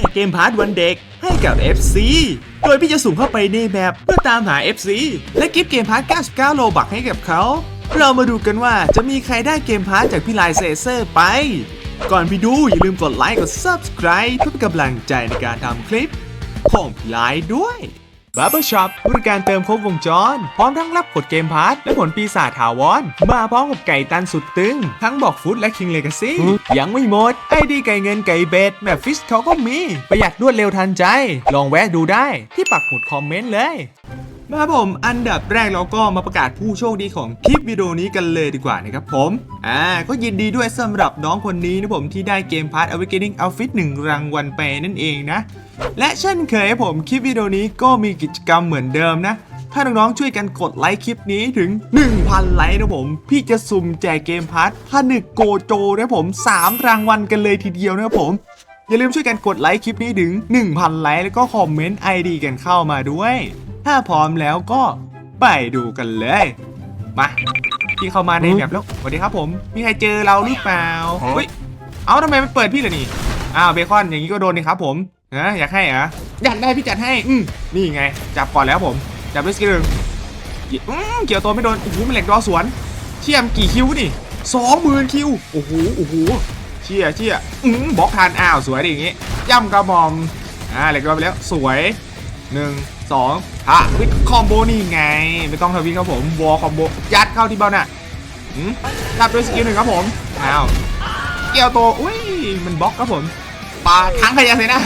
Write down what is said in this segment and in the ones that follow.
และเกมพาร์ทวันเด็กให้กับ FC โดยพี่จะสุ่มเข้าไปในแมปเพื่อตามหา FC และกิฟต์เกมพาร์ท 99 โลบักให้กับเขา เรามาดูกันว่าจะมีใครได้เกมพาร์ทจากพี่ลายเซเซอร์ไป ก่อนไปดูอย่าลืมกดไลค์กด Subscribe เพื่อเป็นกำลังใจในการทำคลิปของพี่ลายด้วย บับเบิลช็อปบริการเติมครบวงจร พร้อมทั้งรับกดเกมพาร์ทและผลปีศาจถาวร มาพร้อมกับไก่ตันสุดตึง ทั้งบอกฟุตและคิงเลกาซี่ยังไม่หมด ไอดีไก่เงินไก่เบสแบบฟิชเขาก็มี ประหยัดรวดเร็วทันใจ ลองแวะดูได้ที่ปักหมุดคอมเมนต์เลย มาผม อันดับแรกเราก็มาประกาศผู้โชคดีของคลิปวิดีโอนี้กันเลยดีกว่านะครับผม อ่า ก็ยินดีด้วยสำหรับน้องคนนี้นะผมที่ได้เกมพาร์ท Awakening Outfit 1รางวัลไปนั่นเองนะ และเช่นเคยผมคลิปวิดีโอนี้ก็มีกิจกรรมเหมือนเดิมนะ ถ้าน้องๆช่วยกันกดไลค์คลิปนี้ถึง 1,000 ไลค์นะผม พี่จะสุ่มแจกเกมพาร์ทผนึกโกโจนะผม 3 รางวัลกันเลยทีเดียวนะครับผมอย่าลืมช่วยกันกดไลค์คลิปนี้ถึง 1,000 ไลค์แล้วก็คอมเมนต์ ID กันเข้ามาด้วย ถ้าพร้อมแล้วก็ไปดูกันเลย มาพี่เข้ามาในแบบแล้วสวัสดีครับผม มีใครเจอเราหรือเปล่าเฮ้ยเอ้าทำไมมันเปิดพี่ล่ะนี่อ้าวเบคอนอย่างนี้ก็โดนนี่ครับผมนะอยากให้เหรออยากได้พี่จัดให้ อืมนี่ไง จับก่อนแล้วผม จับด้วยสกิลหนึ่งอืมเกี่ยวตัวไม่โดนโอ้โหมันเหล็กรอสวน เชี่ยมนกี่คิวนี่สองหมื่นคิวโอ้โหโอ้โหเชี่ยเชี่ยอืมบล็อกทานอ้าวสวยดิอย่างงี้ย่ำกระหม่อมอ่าเหล็กรอไปแล้วสวยหนึ่ง สองฮะวิคอมโบนี่ไง ไม่ต้องทวิครับผมวอลคอมโบยัดเข้าที่เบ้าหน่ะอืมจับด้วยสกิลหนึ่งครับผมอ้าวเกี่ยวตัวอุ้ยมันบล็อกครับผมปาทั้งพยาเซนะ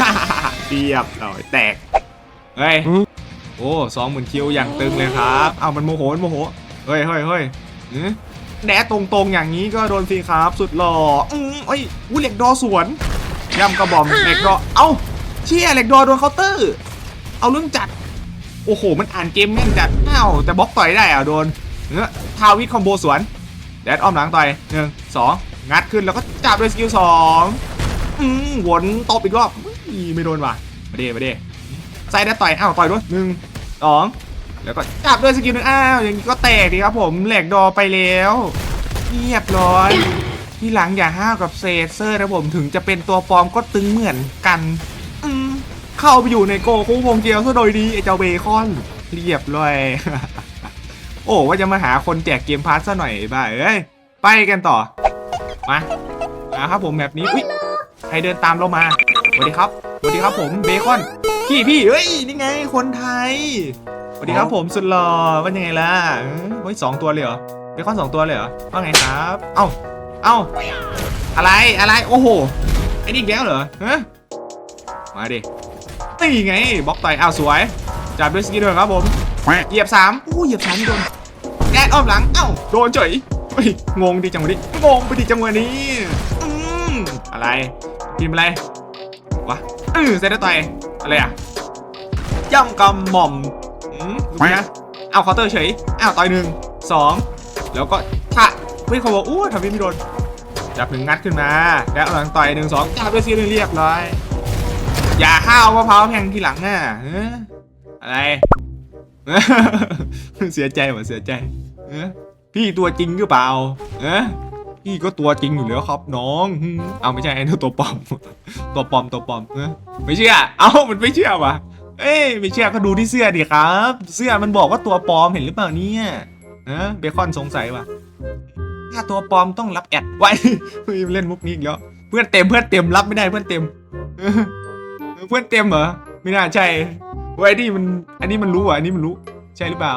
เรียบร้อยแตกเฮ้ยโอ้สองหมื่นคิวอย่างตึงเลยครับ เอามันโมโหนโมโหเฮ้ยเฮ้ยเฮ้ยแดดตรงๆอย่างนี้ก็โดนฟรีครับ สุดหล่ออืมเอ้ยอู้เหล็กดอสวนย่ำกระบอมเหล็กดอเอ้าเชี่ยเหล็กดอโดนเคาน์เตอร์ เอาเรื่องจัด โอ้โห มันอ่านเกมแม่นจัดอ้าวแต่บล็อกต่อยได้อะโดนเนื้อทาวิทคอมโบสวนแดดอ้อมหลังต่อยหนึ่งสองงัดขึ้นแล้วก็จับด้วยสกิลสองอืมวนตบอีกรอบไม่โดนว่ะมาเดมาเดใส่แดดต่อยอ้าวต่อยด้วยหนึ่งสองแล้วก็จับด้วยสกิลหนึ่งอ้าวอย่างนี้ก็แตกดีครับผมแหลกดอไปแล้วเรียบร้อยที่หลังอย่าห้าวกับเซเซอร์นะผมถึงจะเป็นตัวปลอมก็ตึงเหมือนกัน เข้าไปอยู่ในโกคูวงเกียวซะโดยดีไอเจ้าเบคอนเรียบร้อยโอ้ว่าจะมาหาคนแจกเกมพาร์ทซะหน่อยบ้าเอ้ยไปกันต่อมามาครับผมแบบนี้อุ้ยใครเดินตามเรามาสวัสดีครับสวัสดีครับผมเบคอนพี่พี่เฮ้ยนี่ไงคนไทยสวัสดีครับผมสุดหล่อว่ายังไงล่ะเอ้ยเฮ้ยสองตัวเลยเหรอเบคอนสองตัวเลยเหรอว่าไงครับ เอ้าเอ้าอะไรอะไรโอ้โหไอ้นี่อีกแล้วเหรอฮะมาดิ นี่ไงบล็อกต่อยอ้าวสวยจับด้วยสกิลด้วยครับผมเหยียบสามอู้เหยียบสามไม่โดนแดดอ้อมหลังเอ้าโดนเฉยเฮ้ยงงดิจังหวะนี้งงไปดิจังหวะนี้อืมอะไรพิมพ์อะไรวะเออเซตต่อยอะไรอะย่ำกำหม่อมอืมดูนะเอาเคาน์เตอร์เฉยอ้าวต่อยหนึ่งสองแล้วก็ทะเฮ้ยเขาบอกอู้ทำพี่ไม่โดนจับหนึ่งงัดขึ้นมา แล้วเอาหลังต่อยหนึ่งสองจับด้วยซีหนึ่งเรียบร้อย อย่าข้าวมะพร้าวแพงทีหลังน่ะเอออะไรเสียใจว่ะเสียใจเออพี่ตัวจริงหรือเปล่าเออพี่ก็ตัวจริงอยู่แล้วครับน้องอืมเอาไม่ใช่ไอ้นั่ตัวปลอม ตัวปลอมตัวปลอมเออไม่เชื่อ เอ้ามันไม่เชื่อว่ะ เอ้ยไม่เชื่อก็ดูที่เสื้อดิครับ เสื้อมันบอกว่าตัวปลอมเห็นหรือเปล่าเนี่ยเออเบคอนสงสัยว่ะ ถ้าตัวปลอมต้องรับแอดไว้ เฮ้ยเล่นมุกนี้อีกแล้วเพื่อนเต็มเพื่อนเต็มรับไม่ได้เพื่อนเต็ม เพื่อนเต็มเหรอ ไม่น่าใช่เว้ยนี่มัน อันนี้มันรู้อะอันนี้มันรู้ ใช่หรือเปล่า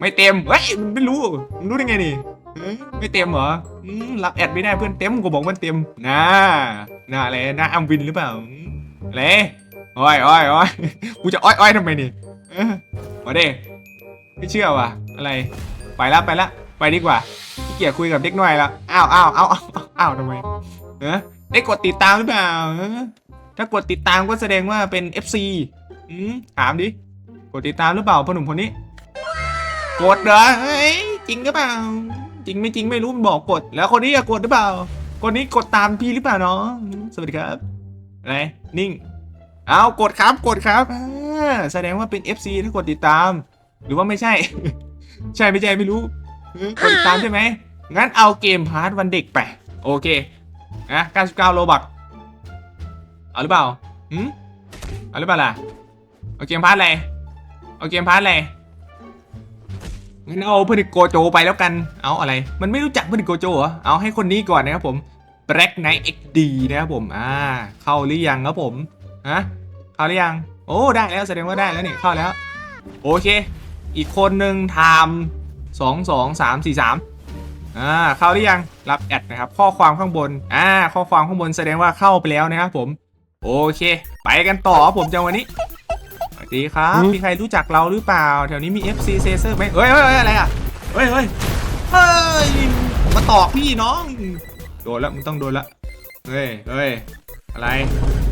ไม่เต็ม เฮ้ย มันไม่รู้ มันรู้ได้ไงนี่ไม่เต็มเหรอรับแอดไม่ได้เพื่อนเต็มกูบอกมันเต็มน่าน่าอะไรน่าอัมวินหรือเปล่าอะไรอ้อยอ้อยอ้อยกูจะอ้อยอ้อยทำไมนี่เออมาเด้ไม่เชื่อว่ะ อะไร ไปละไปละ ไปดีกว่าขี้เกียจคุยกับเด็กหน้อยละอ้าวอ้าวอ้าวอ้าวทำไมเออได้กดติดตามหรือเปล่า ถ้ากดติดตามก็แสดงว่าเป็น FC อืมถามดิ กดติดตามหรือเปล่าพ่อหนุ่มคนนี้ กดเหรอเฮ้ยจริงหรือเปล่า จริงไม่จริงไม่รู้มันบอกกด แล้วคนนี้อะกดหรือเปล่า คนนี้กดตามพี่หรือเปล่าเนาะสวัสดีครับอะไรนิ่ง เอากดครับกดครับแสดงว่าเป็น FC ถ้ากดติดตาม หรือว่าไม่ใช่ ใช่ไม่ใช่ไม่รู้กดติดตามใช่ไหมงั้นเอาเกมพาร์ทวันเด็กไป โอเคนะ99โลบัก เอาหรือเปล่าหืมเอาหรือเปล่าล่ะ เอาเกมพาร์ทอะไร เอาเกมพาร์ทอะไร งั้นเอาพนิกโกโจไปแล้วกัน เอาอะไร มันไม่รู้จักพนิกโกโจเหรอ เอาให้คนนี้ก่อนนะครับผม Black Knight XD นะครับผม อ่า เข้าหรือยังครับผม ฮะ เข้าหรือยัง โอ้ ได้แล้วแสดงว่าได้แล้วนี่ เข้าแล้ว โอเค อีกคนหนึ่งไทม์สองสองสามสี่สามอ่า เข้าหรือยัง รับแอดนะครับ ข้อความข้างบน อ่า ข้อความข้างบนแสดงว่าเข้าไปแล้วนะครับผม โอเค ไปกันต่อครับผมจังวันนี้สวัสดีครับ มีใครรู้จักเราหรือเปล่า แถวนี้มี FC c a s e r ไหมเฮ้ยเฮ้ยเฮ้ยอะไรอะเฮ้ยเฮ้ยเฮ้ยมาตอกพี่น้อง โดนแล้วมึงต้องโดนแล้วเฮ้ยเฮ้ยอะไร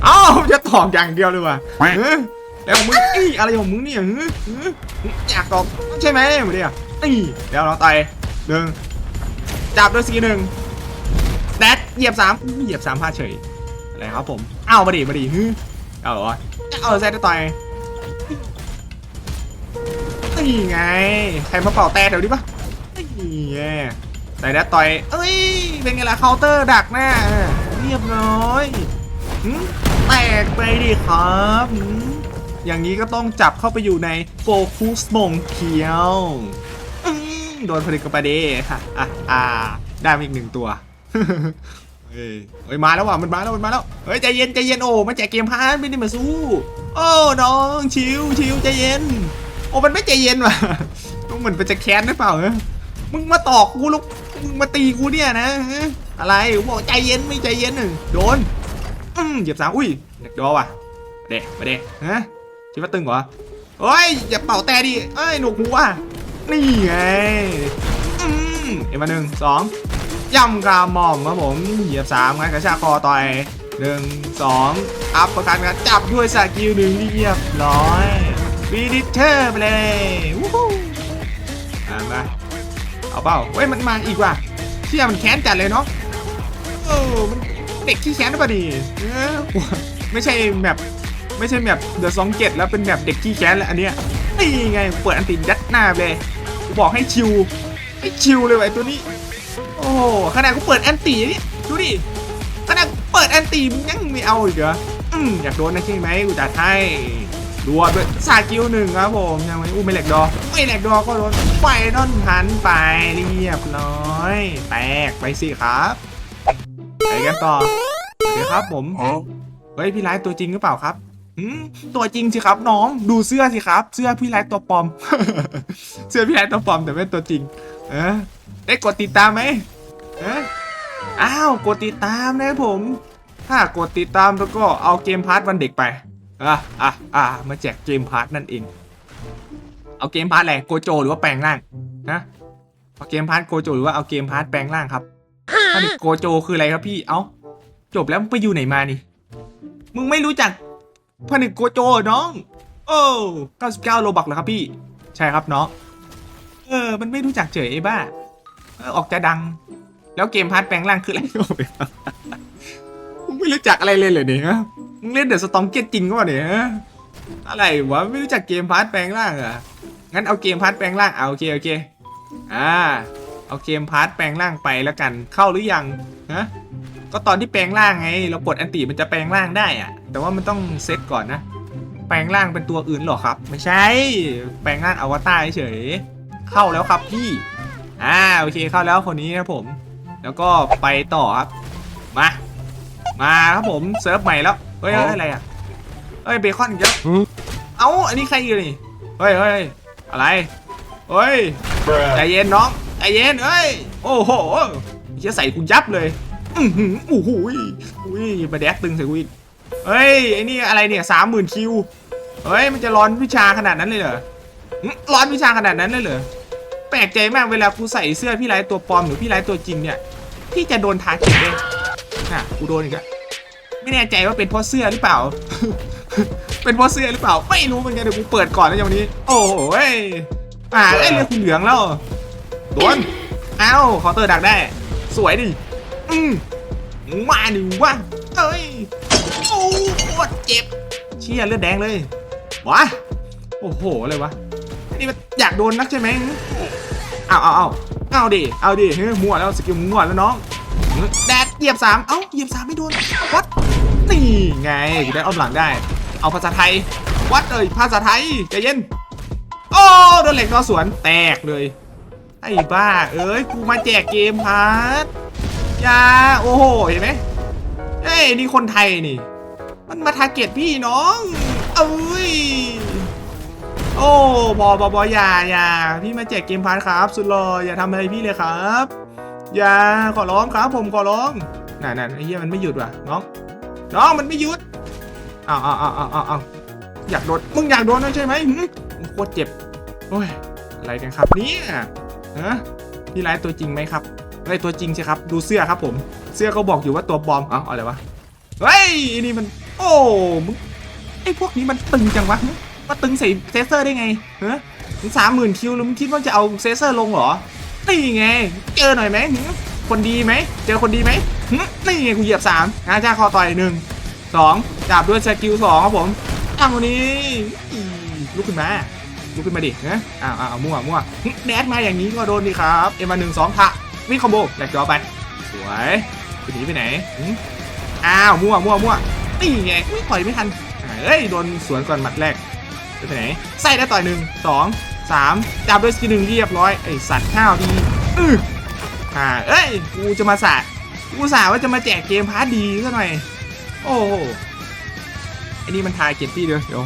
เอ้าจะตอกอย่างเดียวเลยว่ะเฮ้ยแล้วของมึงอี้อะไรของมึงเนี่ยเฮ้ยเฮ้ยอยากตอกใช่ไหมมาดิอะนี่เดี๋ยวเราไต่หนึ่งจับด้วยสีหนึ่งแดดเหยียบสามเหยียบสามพลาดเฉยอะไรครับผม เอามาดิมาดิฮึเอาเหรอเอาแซดต่อยนี่ไง ใครมาเป่าแต่แถวนี้ปะนี่ไงแต่แดดต่อย เอ้ย เป็นไงล่ะเคาน์เตอร์ดักหน้า เรียบร้อยหึแตกไปดิครับอย่างนี้ก็ต้องจับเข้าไปอยู่ในโฟคุสมงเคียวโดนผลิตกับประเดค่ะอะอ่าได้มาอีกหนึ่งตัว เฮ้ยเฮ้ยมาแล้วว่ะมันมาแล้วมันมาแล้วเฮ้ยใจเย็นใจเย็นโอ้มันแจกเกมพาร์ทไม่ได้มาสู้โอ้น้องชิวชิวใจเย็นโอ้มันไม่ใจเย็นว่ะมึงเหมือนเป็นจะแค้นหรือเปล่าเออมึงมาตอกกูลูกมึงมาตีกูเนี่ยนะอะไรบอกใจเย็นไม่ใจเย็นหนึ่งโดนอืมเหยียบสามอุ้ยเด็กดอว่ะเด็มาเด็ฮะคิดว่าตึงเหรอเฮ้ยอย่าเป่าแต่ดิเอ้ยหนวกหูว่ะนี่ไงอืมเอ็มมาหนึ่งสอง ย่ำกราหม่อมครับผมเหยียบสามงั้นกระชากคอต่อยหนึ่งสองอัพประกันกันจับด้วยสกิลหนึ่งเรียบร้อยบีดิเทอร์ไปเลยวู้ฮู้มาเอาเปล่าเว้ยมันมาอีกว่ะเชี่ยมันแค้นจัดเลยเนาะเออมันเด็กที่แค้นหรือเปล่าดิไม่ใช่แบบไม่ใช่แบบเดอะซองเจ็ดแล้วเป็นแบบเด็กขี้แค้นแล้วอันเนี้ยนี่ไงเปิดอันติยัดหน้าไปเลยบอกให้ชิวให้ชิวเลยว่ะไอ้ตัวนี้ โอ้โหขนาดกูเปิดแอนตี้นี่ดูดิขนาดเปิดแอนตี้ยังไม่เอาอีกเหรออืมอยากโดนนะใช่ไหมกูจัดให้ดัวด้วยสากิลหนึ่งครับผมยังไม่อู้ไม่แหลกดอไม่แหลกดอก็โดนไฟนอนหันไปเรียบร้อยแตกไปสิครับไปกันต่อสวัสดีครับผมเฮ้ยพี่ไลฟ์ตัวจริงหรือเปล่าครับอืมตัวจริงสิครับน้องดูเสื้อสิครับ เสื้อพี่ไลฟ์ตัวปลอม เสื้อพี่ไลฟ์ตัวปลอมแต่ไม่ตัวจริง เออได้กดติดตามไหม เอ๊ะอ้าวกดติดตามนะครับผม ถ้ากดติดตามแล้วก็เอาเกมพาร์ทวันเด็กไปอะอะอะมาแจกเกมพาร์ทนั่นเอง เอาเกมพาร์ทอะไรโกโจหรือว่าแปลงร่างนะเอาเกมพาร์ทโกโจหรือว่าเอาเกมพาร์ทแปลงร่างครับอันนี้โกโจคืออะไรครับพี่เอ้าจบแล้วมึงไปอยู่ไหนมานี่ มึงไม่รู้จักผนึกโกโจเหรอน้อง โอ้99โลบักเหรอครับพี่ ใช่ครับน้อง เออ มันไม่รู้จักเฉยไอ้บ้าเออออกจะดัง แล้วเกมพาร์ทแปลงร่างคืออะไรโอ้ยมึงไม่รู้จักอะไรเลยเหรอเนี่ยฮะมึงเล่นเดอะสตองเก็ตจริงก็เนี่ยอะไรวะไม่รู้จักเกมพาร์ทแปลงร่างเหรองั้นเอาเกมพาร์ทแปลงร่างเอาโอเคโอเคอ่าเอาเกมพาร์ทแปลงร่างไปแล้วกันเข้าหรือยังฮะก็ตอนที่แปลงร่างไงเรากดอันติมันจะแปลงร่างได้อะแต่ว่ามันต้องเซตก่อนนะแปลงร่างเป็นตัวอื่นหรอครับ ไม่ใช่ แปลงร่างอวตารเฉยเข้าแล้วครับพี่อ่าโอเคเข้าแล้วคนนี้ครับผม แล้วก็ไปต่อครับ มา มาครับผมเซิร์ฟใหม่แล้ว เฮ้ยเฮ้ยอะไรอะเฮ้ยเบคอนอีกแล้วเอ้าอันนี้ใครอยู่นี่ เฮ้ยเฮ้ยอะไร เฮ้ยใจเย็นน้องใจเย็นเฮ้ย โอ้โหจะใส่กูยับเลยอือหือโอ้โหยอุ้ยมาแดกตึงใส่กูอีกเฮ้ยไอ้นี่อะไรเนี่ยสามหมื่นคิว เฮ้ยมันจะร้อนวิชาขนาดนั้นเลยเหรอหึร้อนวิชาขนาดนั้นเลยเหรอ แปลกใจมากเวลากูใส่เสื้อพี่ไลท์ตัวปลอมหรือพี่ไลท์ตัวจริงเนี่ยพี่จะโดนทาร์เก็ตเลยน่ะกูโดนอีกแล้วไม่แน่ใจว่าเป็นเพราะเสื้อหรือเปล่า เป็นเพราะเสื้อหรือเปล่า ไม่รู้เหมือนกันเดี๋ยวกูเปิดก่อนนะอย่างนี้ โอ้โหเว้ยอ่าไอ้เรื่องคุณเหลืองแล้วโดนเอ้าเคาน์เตอร์ดักได้ สวยดิ อืมมาดิวะเอ้ยโอ้โคตรเจ็บ เชี่ยเลือดแดงเลยวะโอ้โห อะไรวะ นี่มันอยากโดนนักใช่ไหม เอาเอาเอาเอาดิ เอาดิ เฮ้ยมั่วแล้วสกิลมั่วแล้วน้อง แดดเหยียบสามเอ้า เหยียบสามไม่โดน วัด นี่ไงกูได้อ้อมหลังได้ เอาภาษาไทย วัดเอ่ยภาษาไทยใจเย็น โอ้โดนเหล็กนอสวน แตกเลย ไอ้บ้า เอ้ย กูมาแจกเกมพาร์ทยา โอ้โห เห็นไหมเอ้ย นี่คนไทยนี่ มันมาทาร์เก็ตพี่น้อง เอ้ย โอ้บอบอบออย่าอย่าพี่มาแจกเกมพาร์ทครับ สุดหล่ออย่าทำอะไรพี่เลยครับ อย่าขอร้องครับ ผมขอร้องนั่นนั่นไอ้เหี้ยมันไม่หยุดว่ะน้องน้องมันไม่หยุดอ้าวอ้าวอ้าวอ้าวอ้าวอยากโดนมึงอยากโดนนั่นใช่ไหมหึโคตรเจ็บโอ้ยอะไรกันครับเนี่ยฮะพี่ไลฟ์ตัวจริงไหมครับอะไรตัวจริงใช่ครับ ดูเสื้อครับผม เสื้อเขาบอกอยู่ว่าตัวปลอมเอ้าอะไรวะเฮ้ยอ้นี่มัน โอ้มึงไอ้พวกนี้มันตึงจังวะ หึมาตึงใส่เซเซอร์ได้ไงเฮะมึงสามหมื่นคิวแล้วมึงคิดว่าจะเอาเซเซอร์ลงเหรอนี่ไง เจอหน่อยไหมคนดีไหม เจอคนดีไหมนี่ไงกูเหยียบสามอาจ้าคอต่อยหนึ่งสองจับด้วยสกิลสองครับผมอ้าวนนี้ลุกขึ้นมาลุกขึ้นมาดินะอ้าวอ้าวมั่วมั่วแดดมาอย่างนี้ก็โดนดิครับ เอ็มมาหนึ่งสองทะวิ่งคอมโบแหลกจอไป สวยจะหนีไปไหนอ้าวมั่วมั่วมั่วนี่ไงไม่ต่อยไม่ทันเฮ้ยโดนสวนก่อนหมัดแรก ไปไหนใส่ได้ต่อยหนึ่งสองสามจับด้วยสกิลหนึ่งเรียบร้อยไอสัตว์ข้าวดีอืออ่าเอ้ยกูจะมาสากูสาว่าจะมาแจกเกมพาร์ทดีซะหน่อย โอ้โหไอ้นี่มันทายเก็บพี่เดียวเดี๋ยว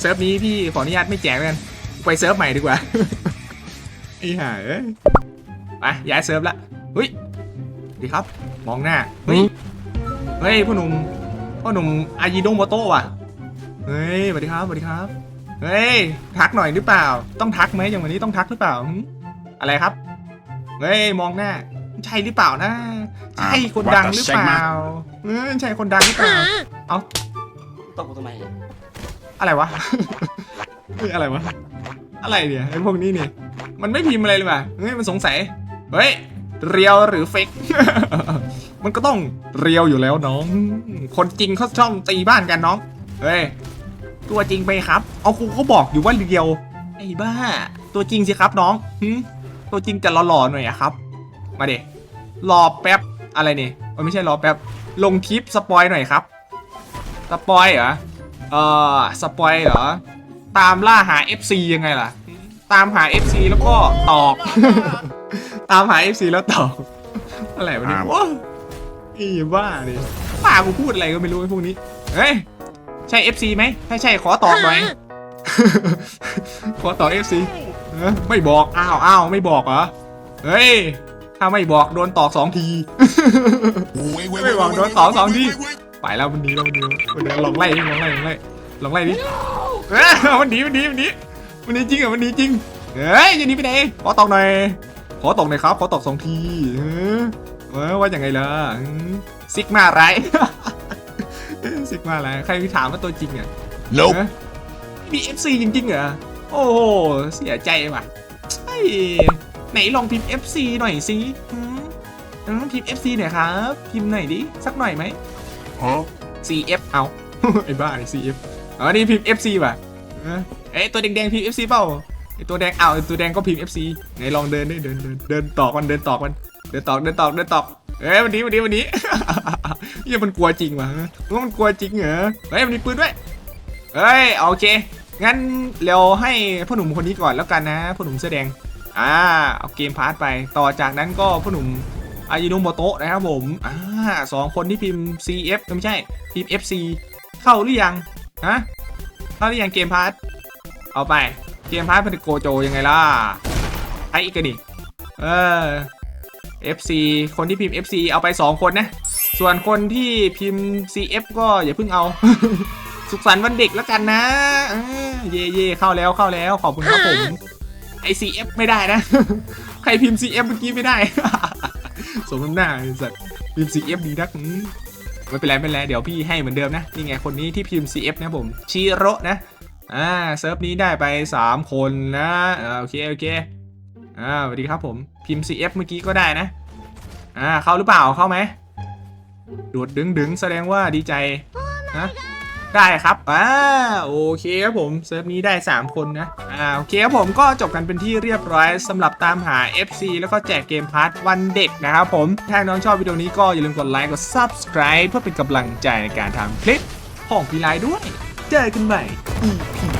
เซิร์ฟนี้พี่ขออนุญาตไม่แจกแล้วกันไปเซิร์ฟใหม่ดีกว่าไอ้ห่าเอ้ยไปย้ายเซิร์ฟละเฮ้ยดีครับ มองหน้าเฮ้ยเฮ้ยพ่อหนุ่มพ่อหนุ่มอายิโนโมโตะว่ะ เฮ้ยสวัสดีครับสวัสดีครับ เฮ้ย ทักหน่อยหรือเปล่า ต้องทักไหมอย่างวันนี้ต้องทักหรือเปล่าหึอะไรครับ เฮ้ย มองหน้า ใช่หรือเปล่านะ ใช่คนดังหรือเปล่าเออใช่คนดังหรือเปล่า เอาตบกูทำไมอะไรวะเฮ้ยอะไรวะ อะไรเนี่ยไอ้พวกนี้เนี่ย มันไม่พิมพ์อะไรเลยว่ะเฮ้ยมันสงสัย เฮ้ย เรียวหรือเฟก มันก็ต้องเรียวอยู่แล้วน้อง คนจริงเขาชอบตีบ้านกันน้อง เฮ้ย ตัวจริงไปครับ เอาครูเขาบอกอยู่ว่าเรียว ไอ้บ้า ตัวจริงสิครับน้องหึตัวจริงจะหล่อๆหน่อยอะครับ มาเด็รอแป๊บ อะไรเนี่ยเออไม่ใช่รอแป๊บ ลงคลิปสปอยหน่อยครับ สปอยเหรอ เอ่อสปอยเหรอ ตามล่าหา FC ยังไงล่ะ ตามหา FC แล้วก็ตอกตามหา FC แล้วตอกอะไรวะเนี่ยครับว้าอีบ้าดิป้ากูพูดอะไรก็ไม่รู้ไอ้พวกนี้ เฮ้ย ใช่ FC ไหมถ้าใช่ขอตอบหน่อย ขอตอบ FC เออไม่บอก อ้าวอ้าวไม่บอกเหรอ เฮ้ย ถ้าไม่บอกโดนตอกสองที ไม่บอกโดนสองสองทีไปแล้วมันหนีแล้วมันหนีมันหนีลองไล่ดิลองไล่ลองไล่ลองไล่ดิเอ้ยมันหนีมันหนีมันหนีมันหนีจริงเหรอมันหนีจริงเฮ้ยจะหนีไปไหนขอตอกหน่อยขอตอกหน่อยครับขอตอกสองทีเออเออว่าอย่างไงล่ะอืมซิกมาไร ซิกมาไรใครถามว่าตัวจริงอะ Nope เออมี FC จริงๆเหรอ โอ้โห เสียใจว่ะเฮ้ยไหนลองพิมพ์ FC หน่อยสิอืมอืมพิมพ์ FC หน่อยครับ พิมพ์หน่อยดิ สักหน่อยไหม Huh? CF เอา ไอ้บ้าไอ้ CF อ๋อนี่พิมพ์ FC ป่ะเออเอ้ยตัวแดงๆพิมพ์ FC เปล่าไอ้ตัวแดงเอาไอ้ตัวแดงก็พิมพ์ FC ไหนลองเดินดิเดินเดินเดินต่อกันเดินต่อกัน เดินต่อเดินต่อเดินต่อ เอ้ยวันนี้วันนี้วันนี้เหี้ยมันกลัวจริงว่ะว่ามันกลัวจริงเหรอเฮ้ยมันมีปืนด้วยเฮ้ยโอเค งั้นเราให้พ่อหนุ่มคนนี้ก่อนแล้วกันนะพ่อหนุ่มเสื้อแดงอ่าเอาเกมพาร์ทไป ต่อจากนั้นก็พ่อหนุ่มอายิโนโมโตะนะครับผมอ่าสองคนที่พิมพ์ CF เอ้ยไม่ใช่พิมพ์ FC เข้าหรือยังฮะเข้าหรือยังเกมพาร์ทเอาไปเกมพาร์ทเป็นโกโจยังไงล่ะไออีกกันดิเออ FC คนที่พิมพ์ FC เอาไป 2 คนนะ ส่วนคนที่พิมพ์ CF ก็อย่าเพิ่งเอา สุขสันต์วันเด็กแล้วกันนะเออเย่เย่เข้าแล้วเข้าแล้วขอบคุณครับผมไอ CF ไม่ได้นะ ใครพิมพ์ CF เมื่อกี้ไม่ได้ สมน้ำหน้าไอ้สัตว์พิมพ์ CF ดีนักอืมไม่เป็นไรไม่เป็นไรเดี๋ยวพี่ให้เหมือนเดิมนะนี่ไงคนนี้ที่พิมพ์ CF นะผมชิโร่นะอ่าเซิร์ฟนี้ได้ไป 3 คนนะอ่าโอเคโอเค อ่าสวัสดีครับผมพิมพ์ CF เมื่อกี้ก็ได้นะ อ่าเข้าหรือเปล่าเข้าไหมโดดดึงดึงแสดงว่าดีใจนะได้ครับ อ่า โอเคครับผม เซิร์ฟนี้ได้ 3 คนนะ อ่า โอเคครับผมก็จบกันเป็นที่เรียบร้อยสำหรับตามหา FC แล้วก็แจกเกมพาร์ทวันเด็กนะครับผม ถ้าน้องชอบวิดีโอนี้ก็อย่าลืมกดไลค์ กด Subscribe เพื่อเป็นกำลังใจในการทำคลิปของพี่ไลน์ด้วย เจอกันใหม่ EP